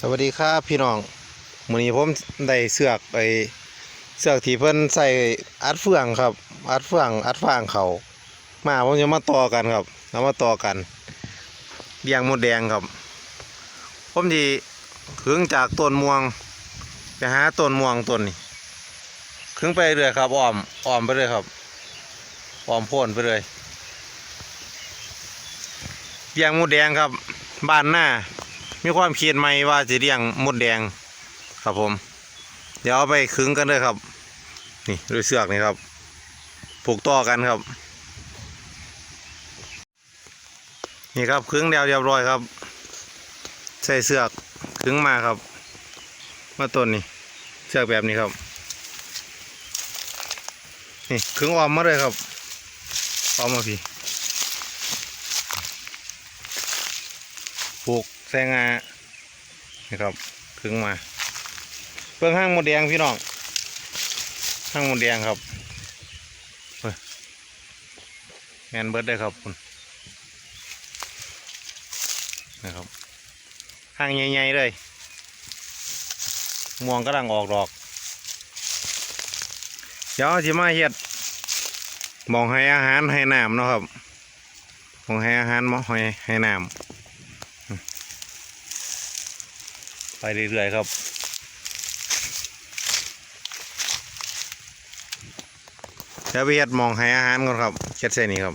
สวัสดีครับพี่น้องมื้อนี้ผมได้เสือกไอเสือกที่เพิ่นใส่อัดเฟืองครับ อัดเฟืองอัดฟางเขามาผมจะมาต่อกันครับแล้วมาต่อกันเลี้ยงมดแดงครับ ผมดีขึงจากต้นม่วงไปหาต้นม่วงต้นนี้ขึงไปเรื่อยครับอ้อมอ้อมไปเลยครับอ้อมโพ่นไปเลยเลี้ยงมดแดงครับ บ้านหน้า มีความคิดใหมว่าจะเลี้ยงมดแดงครับผม เดี๋ยวเอาไปขึงกันเลยครับ นี่ด้วยเสือกนี่ครับผูกต่อกันครับ นี่ครับขึงแล้วเรียบร้อยครับ ใส่เสือกขึงมาครับ มาต้นนี่เสือกแบบนี้ครับนี่ขึงออมมาเลยครับออมมาพี่ผูก ซงานี่ครับขึงมาเพิ่งห้างหมดแดงพี่น้องห้างหมดแดงครับเฮ้ยแมนเบิร์ดได้ครับคุณนะครับห้างใหญ่ๆเลยม่วงกำลังออกดอกเดี๋ยวสิมาเฮ็ดมองให้อาหารให้น้ำเนาะครับมองให้อาหารมองให้ให้น้ำอืม ไปเรื่อยๆครับเดี๋ยวไปเฮ็ดมองให้อาหารก่อนครับเฮ็ดเส้นนี้ครับ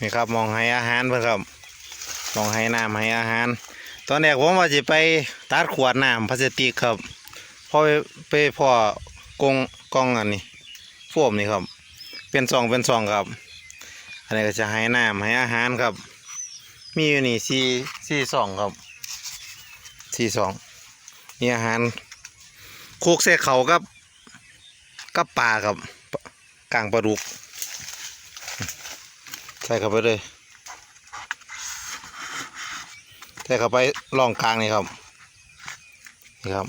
นี่ครับมองให้อาหารเพื่อนครับมองให้น้ำให้อาหาร ตอนแรกผมว่าจะไปตัดขวดน้ำพลาสติกครับพอไปไปพอกงกองอันนี้โฟมนี่ครับ เป็นซองเป็นซองครับ อันนี้ก็จะให้น้ำให้อาหารครับ มีอยู่นี่สี่สี่ซองครับ สี่ซองมีอาหารโคกใส่เขากับกับปลาครับกลางปลาดุก ใส่เข้าไปเลยใส่เข้าไปล่องกลางนี่ครับนี่ครับ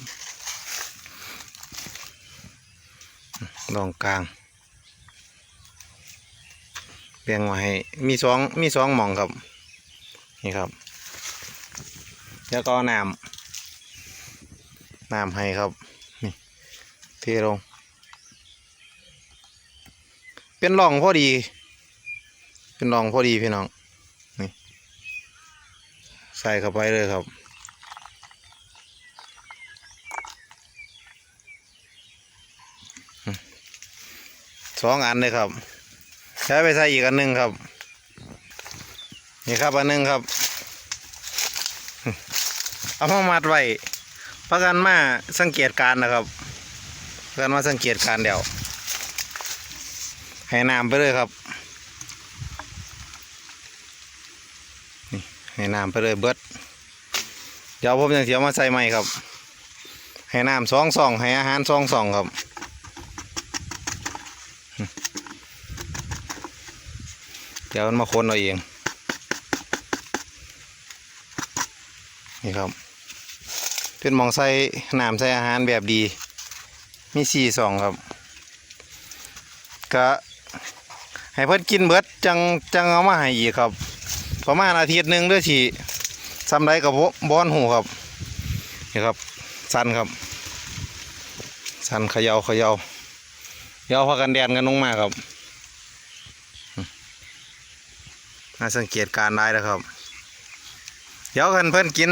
ล่องกลางเรียงมาให้มีสองมีสองหม่องครับนี่ครับ แล้วก็น้ำ น้ำให้ครับนี่เทลง เป็นร่องพอดี เป็นร่องพอดีพี่น้องนี่ใส่เข้าไปเลยครับสองอันเลยครับ ใช้ไปใส่อีกอันหนึ่งครับนี่ครับอันหนึ่งครับ เอามามัดไว้ พักกันมาสังเกตการนะครับพักกันมาสังเกตการเดี๋ยวให้น้ำไปเลยครับนี่ให้น้ำไปเลยเบิดเดี๋ยวผมจะเสียวมาใส่ใหม่ครับให้น้ำสองสองให้อาหารสองสองครับเดี๋ยวมันมาคนเอาเองนี่ครับ เป็นหมองใส่น้ำใส่อาหารแบบดี มีสี่สองครับ ก็ให้เพิ่นกินเบิดจังจังเอามาให้อีกครับ ประมาณอาทิตย์หนึ่งด้วยสิซ้ำไรกับบอนหูครับนี่ครับ สันครับ สันเขยาเขยาเดี๋ยวพากันแดนกันลงมาครับน่าสังเกตการได้แล้วครับ เดี๋ยวกันเพิ่อนกิน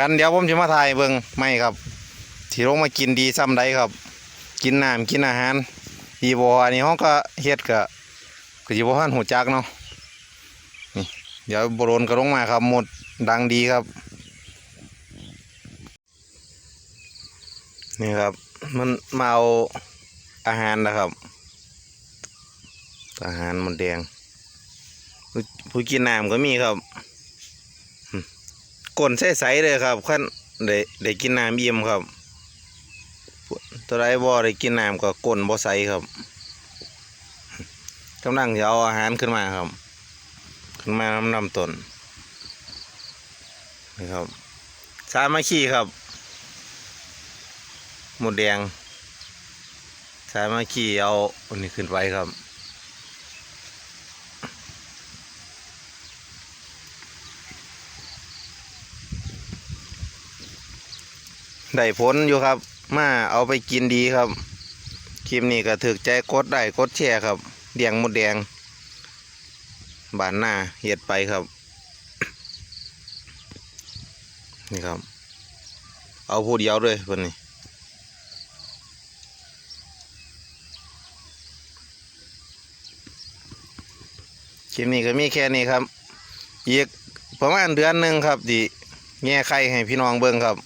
กันเดี๋ยวผมจะมาถ่ายเบิงไม่ครับที่ลงมากินดีซ้ำใดครับ กินน้ำกินอาหารดีบอันนี้ห้องก็เฮ็ดก็ก็สิบ่ทันหูจักเนาะนี่เดี๋ยวบรนก็ลงมาครับหมดดังดีครับ นี่ครับ มันมาเอาอาหารนะครับ อาหารมันแดงผู้กินน้ำก็มีครับ ก้นใสๆเลยครับขั้นได้ได้กินน้ำเยี่ยมครับตัวไรบ่ได้กินน้ำก็ก้นบ่ใสครับกำลังจะเอาอาหารขึ้นมาครับ ขึ้นมาน้ำน้ำตนนี่ครับสามัคคีครับ หมดแดงสามัคคีเอาอันนี้ขึ้นไปครับ ได้ผลอยู่ครับ มาเอาไปกินดีครับ คลิปนี้ก็ถึกใจกดได้กดแชร์ครับเดียงหมดแดง บานหน้าเห็ดไปครับ นี่ครับ เอาผู้เดียวเลยวันนี้คลิปนี้ก็มีแค่นี้ครับ อีกประมาณเดือนหนึ่งครับดีแง่ไข่ให้พี่น้องเบิ่งครับ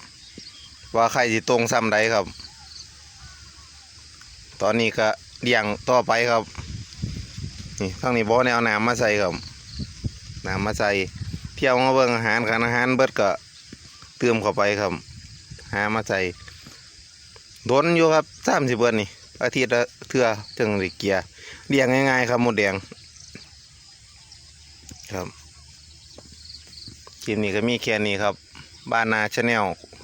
ว่าไข่สิตรงซ้ำใดครับ ตอนนี้ก็เลี้ยงต่อไปครับ นี่ทั้งนี้บ่แนวน้ำมาใส่ครับน้ำมาใส่เที่ยวมาเบิ่งอาหารกันอาหารเบิดก็เติมเข้าไปครับ หามาใส่โดนอยู่ครับสามสิบเบิดนี่อาทิตย์ละเทื่อจึงได้เกียเลี้ยงง่ายๆครับหมดแดงครับคลิปนี้ก็มีแค่นี้ครับ บ้านนาชาแนล